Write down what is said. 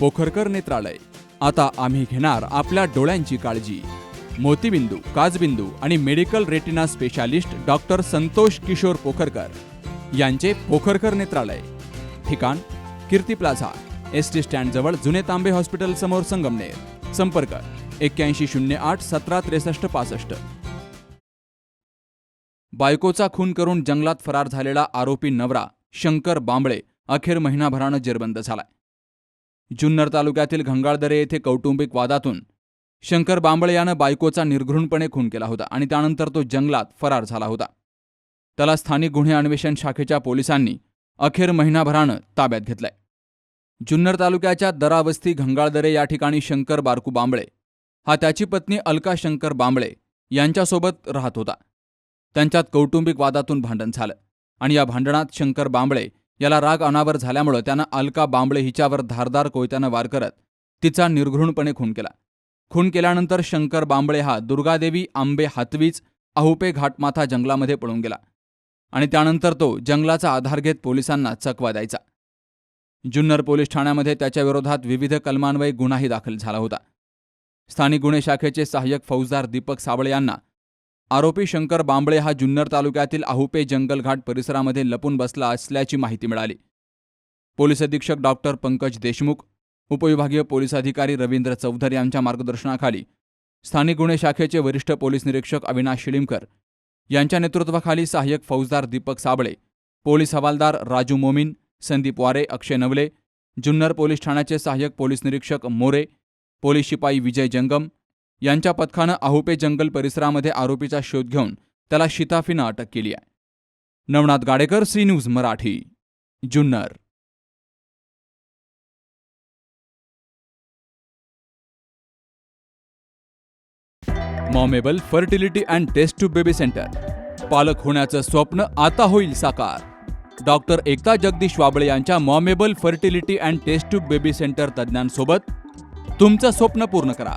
पोखरकर नेत्रालय. आता आम्ही घेणार आपल्या डोळ्यांची काळजी. मोतीबिंदू काजबिंदू आणि medical retina specialist doctor Santosh Kishor Pokharkar यांचे पोखरकर नेत्रालय. ठिकाण कीर्ती प्लाझा एस टी स्टँडजवळ जुने तांबे हॉस्पिटल समोर संगमनेर. संपर्क एक्क्याऐंशी शून्य आठ सतरा त्रेसष्ट पासष्ट. बायकोचा खून करून जंगलात फरार झालेला आरोपी नवरा शंकर बांबळे अखेर महिनाभरानं जेरबंद झालाय. जुन्नर तालुक्यातील घंगाळदरे येथे कौटुंबिक वादातून शंकर बांबळे यानं बायकोचा निर्घृणपणे खून केला होता आणि त्यानंतर तो जंगलात फरार झाला होता. त्याला स्थानिक गुन्हे अन्वेषण शाखेच्या पोलिसांनी अखेर महिनाभरानं ताब्यात घेतलंय. जुन्नर तालुक्याच्या दरावस्ती घंगाळदरे या ठिकाणी शंकर बारकू बांबळे हा त्याची पत्नी अलका शंकर बांबळे यांच्यासोबत राहत होता. त्यांच्यात कौटुंबिक वादातून भांडण झालं आणि या भांडणात शंकर बांबळे याला राग अनावर झाल्यामुळं त्यानं अलका बांबळे हिच्यावर धारदार कोयत्यानं वार करत तिचा निर्घृणपणे खून केला. खून केल्यानंतर शंकर बांबळे हा दुर्गादेवी आंबे हातवीज अहुपे घाटमाथा जंगलामध्ये पळून गेला आणि त्यानंतर तो जंगलाचा आधार घेत पोलिसांना चकवा द्यायचा. जुन्नर पोलीस ठाण्यामध्ये त्याच्याविरोधात विविध कलमान्वये गुन्हाही दाखल झाला होता. स्थानिक गुन्हे शाखेचे सहाय्यक फौजदार दीपक साबळे यांना आरोपी शंकर बांबळे हा जुन्नर तालुक्यातील आहुपे जंगलघाट परिसरामध्ये लपून बसला असल्याची माहिती मिळाली. पोलीस अधीक्षक डॉक्टर पंकज देशमुख उपविभागीय पोलीस अधिकारी रवींद्र चौधरी यांच्या मार्गदर्शनाखाली स्थानिक गुन्हे शाखेचे वरिष्ठ पोलीस निरीक्षक अविनाश शिलीमकर यांच्या नेतृत्वाखाली सहाय्यक फौजदार दीपक साबळे पोलीस हवालदार राजू मोमीन संदीप वारे अक्षय नवले जुन्नर पोलीस ठाण्याचे सहाय्यक पोलीस निरीक्षक मोरे पोलीस शिपाई विजय जंगम यांच्या पथकानं आहुपे जंगल परिसरामध्ये आरोपीचा शोध घेऊन त्याला शिताफीनं अटक केली आहे. Navnath Gadekar C news Marathi Junnar. मॉमेबल fertility and test tube baby centre. पालक होण्याचं स्वप्न आता होईल साकार. डॉक्टर एकता जगदीश वाबळे यांच्या मॉमेबल fertility and test tube baby centre तज्ज्ञांसोबत तुमचं स्वप्न पूर्ण करा.